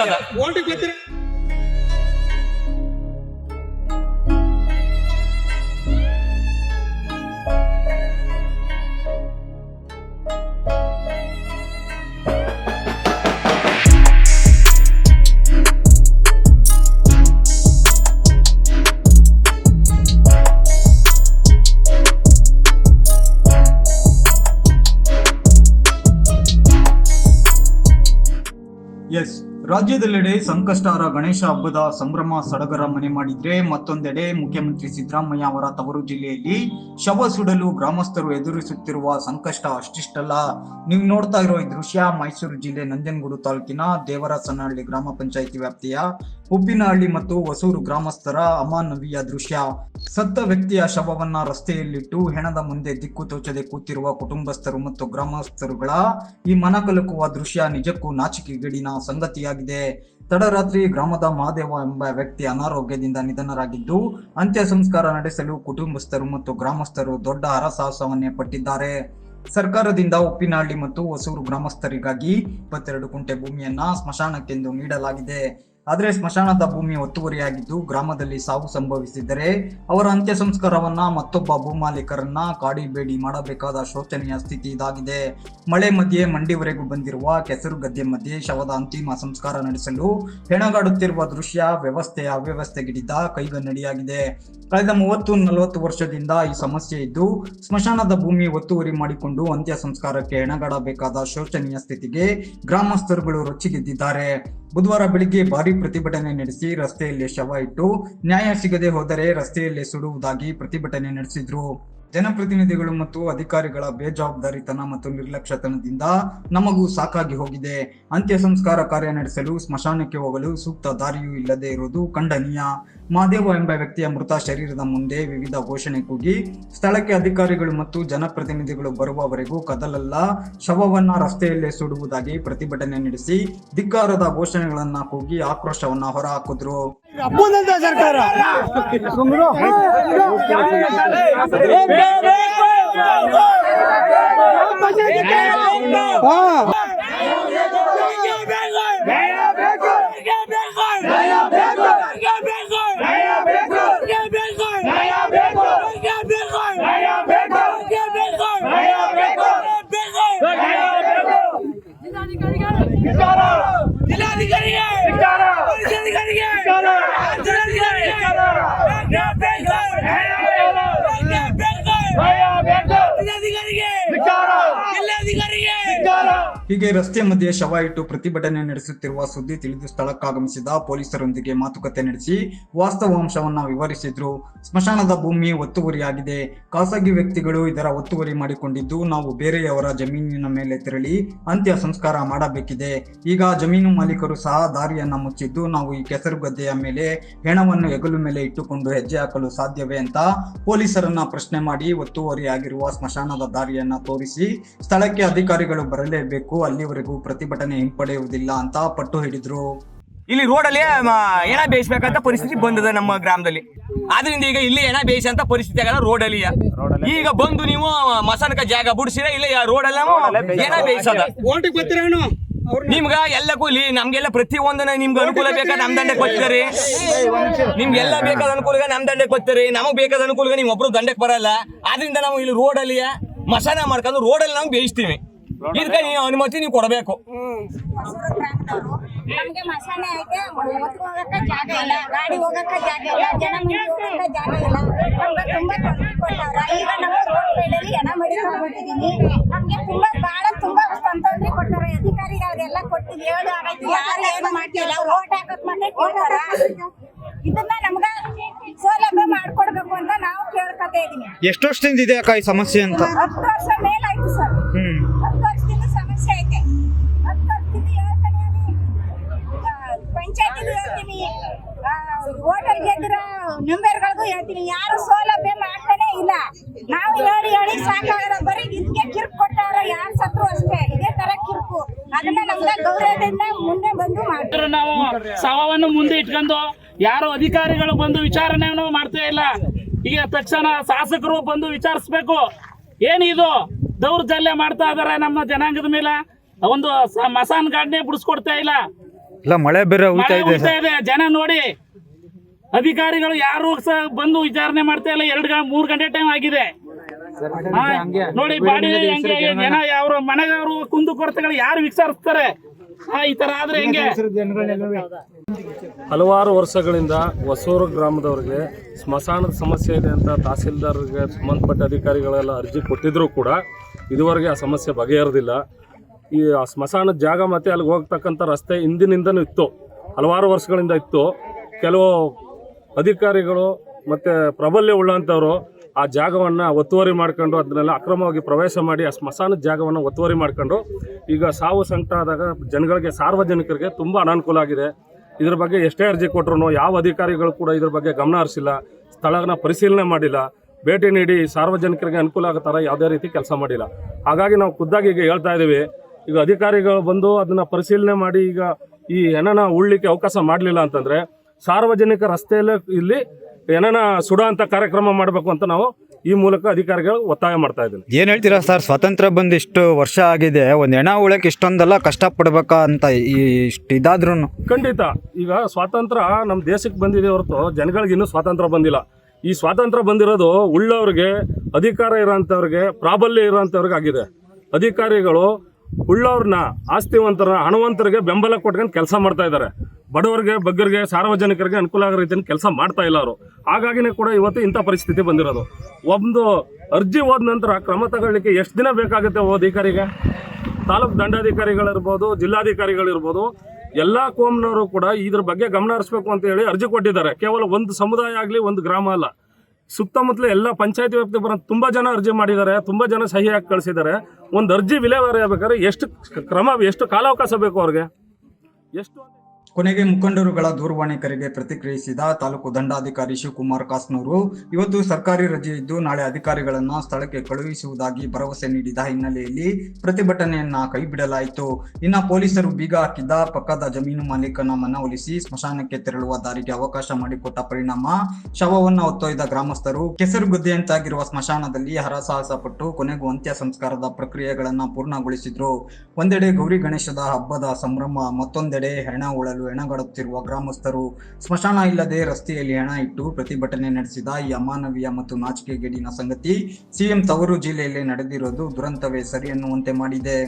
ಬೇಯಿಸೋದ ರಾಜ್ಯದೆಲ್ಲೆಡೆ ಸಂಕಷ್ಟಾರ ಗಣೇಶ ಹಬ್ಬದ ಸಂಭ್ರಮ ಸಡಗರ ಮನೆ ಮಾಡಿದ್ರೆ ಮತ್ತೊಂದೆಡೆ ಮುಖ್ಯಮಂತ್ರಿ ಸಿದ್ದರಾಮಯ್ಯ ಅವರ ತವರು ಜಿಲ್ಲೆಯಲ್ಲಿ ಶವ ಸುಡಲು ಗ್ರಾಮಸ್ಥರು ಎದುರಿಸುತ್ತಿರುವ ಸಂಕಷ್ಟ ಅಷ್ಟಿಷ್ಟಲ್ಲ. ನೀವು ನೋಡ್ತಾ ಇರೋ ಈ ದೃಶ್ಯ ಮೈಸೂರು ಜಿಲ್ಲೆ ನಂಜನಗೂಡು ತಾಲೂಕಿನ ದೇವರಸನಹಳ್ಳಿ ಗ್ರಾಮ ಪಂಚಾಯಿತಿ ವ್ಯಾಪ್ತಿಯ ಉಪ್ಪಿನಹಳ್ಳಿ ಮತ್ತು ಹೊಸೂರು ಗ್ರಾಮಸ್ಥರ ಅಮಾನವೀಯ ದೃಶ್ಯ. ಸತ್ತ ವ್ಯಕ್ತಿಯ ಶವವನ್ನ ರಸ್ತೆಯಲ್ಲಿಟ್ಟು ಹೆಣದ ಮುಂದೆ ದಿಕ್ಕು ತೋಚದೆ ಕೂತಿರುವ ಕುಟುಂಬಸ್ಥರು ಮತ್ತು ಗ್ರಾಮಸ್ಥರುಗಳ ಈ ಮನಕಲುಕುವ ದೃಶ್ಯ ನಿಜಕ್ಕೂ ನಾಚಿಕೆಗೇಡಿನ ಸಂಗತಿಯಾಗಿದೆ. ತಡರಾತ್ರಿ ಗ್ರಾಮದ ಮಹಾದೇವ ಎಂಬ ವ್ಯಕ್ತಿ ಅನಾರೋಗ್ಯದಿಂದ ನಿಧನರಾಗಿದ್ದು, ಅಂತ್ಯ ಸಂಸ್ಕಾರ ನಡೆಸಲು ಕುಟುಂಬಸ್ಥರು ಮತ್ತು ಗ್ರಾಮಸ್ಥರು ದೊಡ್ಡ ಹರಸಾಹಸವನ್ನೇ ಪಟ್ಟಿದ್ದಾರೆ. ಸರ್ಕಾರದಿಂದ ಉಪ್ಪಿನಹಳ್ಳಿ ಮತ್ತು ಹೊಸೂರು ಗ್ರಾಮಸ್ಥರಿಗಾಗಿ ಇಪ್ಪತ್ತೆರಡು ಕುಂಟೆ ಭೂಮಿಯನ್ನ ಸ್ಮಶಾನಕ್ಕೆಂದು ನೀಡಲಾಗಿದೆ. ಆದರೆ ಸ್ಮಶಾನದ ಭೂಮಿ ಒತ್ತುವರಿಯಾಗಿದ್ದು ಗ್ರಾಮದಲ್ಲಿ ಸಾವು ಸಂಭವಿಸಿದ್ದರೆ ಅವರ ಅಂತ್ಯ ಸಂಸ್ಕಾರವನ್ನ ಮತ್ತೊಬ್ಬ ಭೂಮಾಲೀಕರನ್ನ ಕಾಡಿಬೇಡಿ ಮಾಡಬೇಕಾದ ಶೋಚನೀಯ ಸ್ಥಿತಿ ಇದಾಗಿದೆ. ಮಳೆ ಮಧ್ಯೆ ಮಂಡಿವರೆಗೂ ಬಂದಿರುವ ಕೆಸರು ಗದ್ದೆ ಮಧ್ಯೆ ಶವದ ಅಂತಿಮ ಸಂಸ್ಕಾರ ನಡೆಸಲು ಹೆಣಗಾಡುತ್ತಿರುವ ದೃಶ್ಯ ವ್ಯವಸ್ಥೆಯ ಅವ್ಯವಸ್ಥೆಗಿಡಿದ ಕೈಗನ್ನಡಿಯಾಗಿದೆ. ಕಳೆದ ಮೂವತ್ತು ನಲವತ್ತು ವರ್ಷದಿಂದ ಈ ಸಮಸ್ಯೆ ಇದ್ದು ಸ್ಮಶಾನದ ಭೂಮಿ ಒತ್ತುವರಿ ಮಾಡಿಕೊಂಡು ಅಂತ್ಯ ಸಂಸ್ಕಾರಕ್ಕೆ ಹೆಣಗಾಡಬೇಕಾದ ಶೋಚನೀಯ ಸ್ಥಿತಿಗೆ ಗ್ರಾಮಸ್ಥರುಗಳು ರೊಚ್ಚಿಗೆದ್ದಿದ್ದಾರೆ. ಬುಧವಾರ ಬೆಳಿಗ್ಗೆ ಭಾರಿ ಪ್ರತಿಭಟನೆ ನಡೆಸಿ ರಸ್ತೆಯಲ್ಲಿ ಶವ ಇಟ್ಟು ನ್ಯಾಯ ಸಿಗದೆ ಹೋದರೆ ರಸ್ತೆಯಲ್ಲೇ ಸುಡುವುದಾಗಿ ಪ್ರತಿಭಟನೆ ನಡೆಸಿದ್ರು. ಜನಪ್ರತಿನಿಧಿಗಳು ಮತ್ತು ಅಧಿಕಾರಿಗಳ ಬೇಜವಾಬ್ದಾರಿತನ ಮತ್ತು ನಿರ್ಲಕ್ಷ್ಯತನದಿಂದ ನಮಗೂ ಸಾಕಾಗಿ ಹೋಗಿದೆ. ಅಂತ್ಯ ಸಂಸ್ಕಾರ ಕಾರ್ಯ ನಡೆಸಲು, ಸ್ಮಶಾನಕ್ಕೆ ಹೋಗಲು ಸೂಕ್ತ ದಾರಿಯೂ ಇಲ್ಲದೆ ಇರುವುದು ಖಂಡನೀಯ. ಮಹಾದೇವ ಎಂಬ ವ್ಯಕ್ತಿಯ ಮೃತ ಶರೀರದ ಮುಂದೆ ವಿವಿಧ ಘೋಷಣೆ ಕೂಗಿ, ಸ್ಥಳಕ್ಕೆ ಅಧಿಕಾರಿಗಳು ಮತ್ತು ಜನಪ್ರತಿನಿಧಿಗಳು ಬರುವವರೆಗೂ ಕದಲಲ್ಲ, ಶವವನ್ನ ರಸ್ತೆಯಲ್ಲೇ ಸುಡುವುದಾಗಿ ಪ್ರತಿಭಟನೆ ನಡೆಸಿ, ಧಿಕ್ಕಾರದ ಘೋಷಣೆಗಳನ್ನ ಕೂಗಿ ಆಕ್ರೋಶವನ್ನ ಹೊರಹಾಕಿದ್ರು. ಅಪ್ಪನಂತ ಸರ್ಕಾರ. ಹಾ. ಹೀಗೆ ರಸ್ತೆ ಮಧ್ಯೆ ಶವ ಇಟ್ಟು ಪ್ರತಿಭಟನೆ ನಡೆಸುತ್ತಿರುವ ಸುದ್ದಿ ತಿಳಿದು ಸ್ಥಳಕ್ಕಾಗಮಿಸಿದ ಪೊಲೀಸರೊಂದಿಗೆ ಮಾತುಕತೆ ನಡೆಸಿ ವಾಸ್ತವಾಂಶವನ್ನ ವಿವರಿಸಿದ್ರು. ಸ್ಮಶಾನದ ಭೂಮಿ ಒತ್ತುವರಿಯಾಗಿದೆ. ಖಾಸಗಿ ವ್ಯಕ್ತಿಗಳು ಇದರ ಒತ್ತುವರಿ ಮಾಡಿಕೊಂಡಿದ್ದು ನಾವು ಬೇರೆಯವರ ಜಮೀನಿನ ಮೇಲೆ ತೆರಳಿ ಅಂತ್ಯ ಸಂಸ್ಕಾರ ಮಾಡಬೇಕಿದೆ. ಈಗ ಜಮೀನು ಮಾಲೀಕರು ಸಹ ದಾರಿಯನ್ನ ಮುಚ್ಚಿದ್ದು ನಾವು ಈ ಕೆಸರು ಗದ್ದೆಯ ಮೇಲೆ ಹೆಣವನ್ನು ಹೆಗಲು ಮೇಲೆ ಇಟ್ಟುಕೊಂಡು ಹೆಜ್ಜೆ ಹಾಕಲು ಸಾಧ್ಯವೇ ಅಂತ ಪೊಲೀಸರನ್ನ ಪ್ರಶ್ನೆ ಮಾಡಿ ಒತ್ತುವರಿಯಾಗಿರುವ ಸ್ಮಶಾನದ ದಾರಿಯನ್ನ ತೋರಿಸಿ ಸ್ಥಳಕ್ಕೆ ಅಧಿಕಾರಿಗಳು ಬರಲೇಬೇಕು. ಅಲ್ಲಿವರೆಗೂ ಪ್ರತಿಭಟನೆ ಹಿಂಪಡೆಯುವುದಿಲ್ಲ ಅಂತ ಪಟ್ಟು ಹಿಡಿದ್ರು. ಇಲ್ಲಿ ರೋಡಲ್ಲಿ ಎಣ ಬೇಯಿಸಬೇಕಂತ ಪರಿಸ್ಥಿತಿ ಬಂದಿದೆ ನಮ್ಮ ಗ್ರಾಮದಲ್ಲಿ. ಆದ್ರಿಂದ ಈಗ ಇಲ್ಲಿ ಎಣ ಬೇಯಿಸಂತ ಪರಿಸ್ಥಿತಿ ಆಗಲ್ಲ ರೋಡಲ್ಲಿ ಈಗ ಬಂದು ನೀವು ಮಸಾನಕ ಜಾಗ ಬಿಡಿಸಿರ ಇಲ್ಲ ರೋಡಲ್ಲ ಎಣ ಬೇಯಿಸದ. ನಿಮ್ಗ ಎಲ್ಲಕ್ಕೂ ಕೂಲಿ ನಮ್ಗೆಲ್ಲ ಪ್ರತಿ ಒಂದನ್ನ ನಿಮ್ಗೆ ಅನುಕೂಲ ಬೇಕಾದ ನಮ್ ದಂಡೆ ಬರ್ತೀರಿ. ನಿಮ್ಗೆಲ್ಲ ಬೇಕಾದ ಅನುಕೂಲ ನಮ್ ದಂಡೆ ಕೊಡ್ತೀರಿ ನಮಗ್ ಬೇಕಾದ ಅನುಕೂಲ ನಿಮ್ ಒಬ್ರು ದಂಡೆಗೆ ಬರಲ್ಲ. ಆದ್ರಿಂದ ನಾವು ಇಲ್ಲಿ ರೋಡಲ್ಲಿ ಮಸಾನ ಮಾಡ್ಕೊಂಡು ರೋಡಲ್ಲಿ ನಾವು ಬೇಯಿಸ್ತೀವಿ. ಇದಕ್ಕೆ ಈ ಅನುಮತಿ ನೀವು ಕೊಡಬೇಕು. ನಮ್ಗೆ ಐತೆ ಹೋಗಕ್ಕ ಜಾಗ ಇಲ್ಲ ಗಾಡಿ ಹೋಗಕ್ಕ ಜಾಗ ಇಲ್ಲ ಜನ ಮಂದಿ ಹೋಗಕ್ಕ ಜಾಗ ಇಲ್ಲ. ನಮ್ಗೆ ತುಂಬಾ ತೊಂದರೆ ಕೊಟ್ಟವ್ರ. ಈಗ ನಾವು ರೋಡ್ ಸೈಡಲ್ಲಿ ಎಣ ಮಡಿಕೊಂಡ್ಬಿಟ್ಟಿದೀನಿ ನಮ್ಗೆ ತುಂಬಾ ಬಹಳ ತುಂಬಾ ತೊಂದರೆ ಕೊಟ್ಟವ್ರೆ. ಅಧಿಕಾರಿಗಳಿಗೆಲ್ಲ ಕೊಟ್ಟು ಹೇಳು ಆಗೈತಿ ಯಾರು ಏನು ಮಾಡ್ತಿಲ್ಲ. ಓಟ್ ಹಾಕಕ್ ಮತ್ತೆ ಕೊಡ್ತಾರ ಇದನ್ನ ನಮ್ಗ ಸೌಲಭ್ಯ ಮಾಡ್ಕೊಡ್ಬೇಕು ಅಂತ ನಾವು ಕೇಳ್ಕೊತಾ ಇದೀನಿ. ಎಷ್ಟು ವರ್ಷದಿಂದ ಇದೆ ಅಕ್ಕ ಈ ಸಮಸ್ಯೆ ಅಂತ? ಹತ್ತು ವರ್ಷ ಮೇಲಾಯ್ತು ಸರ್. ಹ್ಮ್. ಐತೆ ಪಂಚಾಯತಿಗೂ ಹೇಳ್ತೀನಿ. ಹೋಟೆಲ್ ಗೆದ್ರ ಮೆಂಬರ್ಗಳಿಗೂ ಹೇಳ್ತೀನಿ. ಯಾರು ಸೌಲಭ್ಯ ಮಾಡ್ತಾನೆ ಇಲ್ಲ. ನಾವು ಹೇಳಿ ಹೇಳಿ ಸಾಕಾಗರ ಬರೀ ಇದಕ್ಕೆ ಕಿರ್ಕ್ ಕೊಟ್ಟಾರ ಯಾರು ಸತ್ರು ಅಷ್ಟೇ. ಇದೇ ತರ ಕಿರ್ಕು. ಅದನ್ನ ನಮ್ಗೆ ಗೌರವದಿಂದ ಮುಂದೆ ಬಂದು ಮಾಡ್ತಾರೆ ನಾವು ಶವವನ್ನು ಮುಂದೆ ಇಟ್ಕೊಂಡು ಯಾರು ಅಧಿಕಾರಿಗಳು ಬಂದು ವಿಚಾರಣೆಯನ್ನು ಮಾಡ್ತಾ ಇಲ್ಲ. ಈಗ ತಕ್ಷಣ ಶಾಸಕರು ಬಂದು ವಿಚಾರಿಸ್ಬೇಕು. ಏನಿದು? ದೌರ್ಜಲ್ಯ ಮಾಡ್ತಾ ಇದಾರೆ ನಮ್ಮ ಜನಾಂಗದ ಮೇಲೆ. ಒಂದು ಮಸಾನ್ ಗಾಡ್ನೆ ಬಿಡಿಸ್ಕೊಡ್ತಾ ಇಲ್ಲ. ಇಲ್ಲ ಮಳೆ ಬೇರೆ ಮಳೆ ಇದೆ. ಹುಯ್ತಾ ಇದೆ. ಜನ ನೋಡಿ. ಅಧಿಕಾರಿಗಳು ಯಾರು ಸಹ ಬಂದು ವಿಚಾರಣೆ ಮಾಡ್ತಾ ಇಲ್ಲ. ಎರಡು ಗಂಟೆ ಮೂರು ಗಂಟೆ ಟೈಮ್ ಆಗಿದೆ. ಹಾ, ನೋಡಿ ಬಾಡಿ ಹೆಂಗೆ ಜನ ಅವ್ರ ಮನೆಯವರು ಕುಂದು ಕೊರತೆಗಳು ಯಾರು ವಿಚಾರಿಸ್ತಾರೆ? ಹಾ, ಈ ತರ ಆದ್ರೆ ಹೆಂಗೆ? ಹಲವಾರು ವರ್ಷಗಳಿಂದ ಹೊಸೂರು ಗ್ರಾಮದವರಿಗೆ ಸ್ಮಶಾನದ ಸಮಸ್ಯೆ ಇದೆ ಅಂತ ತಹಸೀಲ್ದಾರ್ಗೆ ಸಂಬಂಧಪಟ್ಟ ಅಧಿಕಾರಿಗಳೆಲ್ಲ ಅರ್ಜಿ ಕೊಟ್ಟಿದ್ರೂ ಕೂಡ ಇದುವರೆಗೆ ಆ ಸಮಸ್ಯೆ ಬಗೆಹರಿದಿಲ್ಲ. ಈ ಸ್ಮಶಾನದ ಜಾಗ ಮತ್ತು ಅಲ್ಲಿಗೆ ಹೋಗ್ತಕ್ಕಂಥ ರಸ್ತೆ ಹಿಂದಿನಿಂದನೂ ಇತ್ತು. ಹಲವಾರು ವರ್ಷಗಳಿಂದ ಇತ್ತು. ಕೆಲವು ಅಧಿಕಾರಿಗಳು ಮತ್ತು ಪ್ರಾಬಲ್ಯ ಉಳ್ಳಂಥವ್ರು ಆ ಜಾಗವನ್ನು ಒತ್ತುವರಿ ಮಾಡ್ಕೊಂಡು ಅದನ್ನೆಲ್ಲ ಅಕ್ರಮವಾಗಿ ಪ್ರವೇಶ ಮಾಡಿ ಆ ಸ್ಮಶಾನದ ಜಾಗವನ್ನು ಒತ್ತುವರಿ ಮಾಡ್ಕೊಂಡು ಈಗ ಸಾವು ಸಂಕಟ ಆದಾಗ ಜನಗಳಿಗೆ, ಸಾರ್ವಜನಿಕರಿಗೆ ತುಂಬ ಅನಾನುಕೂಲ ಆಗಿದೆ. ಇದ್ರ ಬಗ್ಗೆ ಎಷ್ಟೇ ಅರ್ಜಿ ಕೊಟ್ಟರು ಯಾವ ಅಧಿಕಾರಿಗಳು ಕೂಡ ಇದ್ರ ಬಗ್ಗೆ ಗಮನ ಹರಿಸಿಲ್ಲ. ಸ್ಥಳನ ಪರಿಶೀಲನೆ ಮಾಡಿಲ್ಲ. ಭೇಟಿ ನೀಡಿ ಸಾರ್ವಜನಿಕರಿಗೆ ಅನುಕೂಲ ಆಗೋ ಥರ ಯಾವುದೇ ರೀತಿ ಕೆಲಸ ಮಾಡಿಲ್ಲ. ಹಾಗಾಗಿ ನಾವು ಖುದ್ದಾಗಿ ಈಗ ಹೇಳ್ತಾ ಇದ್ದೀವಿ. ಈಗ ಅಧಿಕಾರಿಗಳು ಬಂದು ಅದನ್ನ ಪರಿಶೀಲನೆ ಮಾಡಿ ಈಗ ಈ ಹೆಣನ ಉಳ್ಳಿಕ್ಕೆ ಅವಕಾಶ ಮಾಡಲಿಲ್ಲ ಅಂತಂದ್ರೆ ಸಾರ್ವಜನಿಕ ರಸ್ತೆಯಲ್ಲೇ ಇಲ್ಲಿ ಏನನ ಸುಡೋ ಅಂತ ಕಾರ್ಯಕ್ರಮ ಮಾಡಬೇಕು ಅಂತ ನಾವು ಈ ಮೂಲಕ ಅಧಿಕಾರಿಗಳು ಒತ್ತಾಯ ಮಾಡ್ತಾ ಇದ್ದೀನಿ. ಏನ್ ಹೇಳ್ತೀರಾ ಸರ್? ಸ್ವಾತಂತ್ರ್ಯ ಬಂದು ಇಷ್ಟು ವರ್ಷ ಆಗಿದೆ. ಒಂದ್ ಹೆಣ ಉಳಕ್ ಇಷ್ಟೊಂದೆಲ್ಲ ಕಷ್ಟಪಡ್ಬೇಕಾ ಅಂತ ಈ ಇಷ್ಟು ಇದಾದ್ರೂ ಖಂಡಿತ. ಈಗ ಸ್ವಾತಂತ್ರ್ಯ ನಮ್ಮ ದೇಶಕ್ಕೆ ಬಂದಿದೆ ಹೊರತು ಜನಗಳಿಗೆ ಇನ್ನೂ ಸ್ವಾತಂತ್ರ್ಯ ಬಂದಿಲ್ಲ. ಈ ಸ್ವಾತಂತ್ರ್ಯ ಬಂದಿರೋದು ಉಳ್ಳವ್ರಿಗೆ ಅಧಿಕಾರ ಇರೋಂಥವ್ರಿಗೆ ಪ್ರಾಬಲ್ಯ ಇರೋಂಥವ್ರಿಗೆ ಆಗಿದೆ. ಅಧಿಕಾರಿಗಳು ಉಳ್ಳವ್ರನ್ನ ಆಸ್ತಿವಂತರ ಹಣವಂತರಿಗೆ ಬೆಂಬಲ ಕೊಟ್ಕೊಂಡು ಕೆಲಸ ಮಾಡ್ತಾ ಇದ್ದಾರೆ. ಬಡವರಿಗೆ, ಬಗ್ಗರಿಗೆ, ಸಾರ್ವಜನಿಕರಿಗೆ ಅನುಕೂಲ ಆಗೋ ರೀತಿಯಲ್ಲಿ ಕೆಲಸ ಮಾಡ್ತಾ ಇಲ್ಲ ಅವರು. ಹಾಗಾಗಿನೇ ಕೂಡ ಇವತ್ತು ಇಂಥ ಪರಿಸ್ಥಿತಿ ಬಂದಿರೋದು. ಒಂದು ಅರ್ಜಿ ಹೋದ ನಂತರ ಕ್ರಮ ತಗೊಳ್ಳಿಕ್ಕೆ ಎಷ್ಟು ದಿನ ಬೇಕಾಗುತ್ತೆ ಓ ಅಧಿಕಾರಿಗೆ? ತಾಲೂಕು ದಂಡಾಧಿಕಾರಿಗಳಿರ್ಬೋದು, ಜಿಲ್ಲಾಧಿಕಾರಿಗಳಿರ್ಬೋದು, ಎಲ್ಲ ಕೋಮ್ನವರು ಕೂಡ ಇದ್ರ ಬಗ್ಗೆ ಗಮನ ಹರಿಸ್ಬೇಕು ಅಂತ ಹೇಳಿ ಅರ್ಜಿ ಕೊಟ್ಟಿದ್ದಾರೆ. ಕೇವಲ ಒಂದು ಸಮುದಾಯ ಆಗಲಿ, ಒಂದು ಗ್ರಾಮ ಅಲ್ಲ. ಸುತ್ತಮುತ್ತಲ ಎಲ್ಲ ಪಂಚಾಯತಿ ವ್ಯಾಪ್ತಿ ಬರೋ ತುಂಬಾ ಜನ ಅರ್ಜಿ ಮಾಡಿದ್ದಾರೆ, ತುಂಬಾ ಜನ ಸಹಿ ಹಾಕಿ ಕಳಿಸಿದ್ದಾರೆ. ಒಂದು ಅರ್ಜಿ ವಿಲೇವಾರಿ ಆಗ್ಬೇಕಾದ್ರೆ ಎಷ್ಟು ಕ್ರಮ, ಎಷ್ಟು ಕಾಲಾವಕಾಶ ಬೇಕು ಅವ್ರಿಗೆ? ಎಷ್ಟು ಕೊನೆಗೆ ಮುಖಂಡರುಗಳ ದೂರವಾಣಿ ಕರೆಗೆ ಪ್ರತಿಕ್ರಿಯಿಸಿದ ತಾಲೂಕು ದಂಡಾಧಿಕಾರಿ ಶಿವಕುಮಾರ್ ಕಾಸ್ನೂರು, ಇವತ್ತು ಸರ್ಕಾರಿ ರಜೆ ಇದ್ದು ನಾಳೆ ಅಧಿಕಾರಿಗಳನ್ನ ಸ್ಥಳಕ್ಕೆ ಕಳುಹಿಸುವುದಾಗಿ ಭರವಸೆ ನೀಡಿದ ಹಿನ್ನೆಲೆಯಲ್ಲಿ ಪ್ರತಿಭಟನೆಯನ್ನ ಕೈಬಿಡಲಾಯಿತು. ಇನ್ನ ಪೊಲೀಸರು ಬೀಗ ಹಾಕಿದ್ದ ಪಕ್ಕದ ಜಮೀನು ಮಾಲೀಕನ ಮನವೊಲಿಸಿ ಸ್ಮಶಾನಕ್ಕೆ ತೆರಳುವ ದಾರಿಗೆ ಅವಕಾಶ ಮಾಡಿಕೊಟ್ಟ ಪರಿಣಾಮ ಶವವನ್ನು ಹೊತ್ತೊಯ್ದ ಗ್ರಾಮಸ್ಥರು ಕೆಸರು ಗುದ್ದೆಯಂತಾಗಿರುವ ಸ್ಮಶಾನದಲ್ಲಿ ಹರಸಾಹಸ ಪಟ್ಟು ಕೊನೆಗೂ ಅಂತ್ಯ ಸಂಸ್ಕಾರದ ಪ್ರಕ್ರಿಯೆಗಳನ್ನು ಪೂರ್ಣಗೊಳಿಸಿದ್ರು. ಒಂದೆಡೆ ಗೌರಿ ಗಣೇಶದ ಹಬ್ಬದ ಸಂಭ್ರಮ, ಮತ್ತೊಂದೆಡೆ ಹೆಣ ಉಳಲು ಹೆಣಗಾಡುತ್ತಿರುವ ಗ್ರಾಮಸ್ಥರು ಸ್ಮಶಾನ ಇಲ್ಲದೆ ರಸ್ತೆಯಲ್ಲಿ ಹೆಣ ಇಟ್ಟು ಪ್ರತಿಭಟನೆ ನಡೆಸಿದ ಈ ಅಮಾನವೀಯ ಮತ್ತು ನಾಚಿಕೆಗೇಡಿನ ಸಂಗತಿ ಸಿಎಂ ತವರು ಜಿಲ್ಲೆಯಲ್ಲಿ ನಡೆದಿರೋದು ದುರಂತವೇ ಸರಿ ಎನ್ನುವಂತೆ ಮಾಡಿದೆ.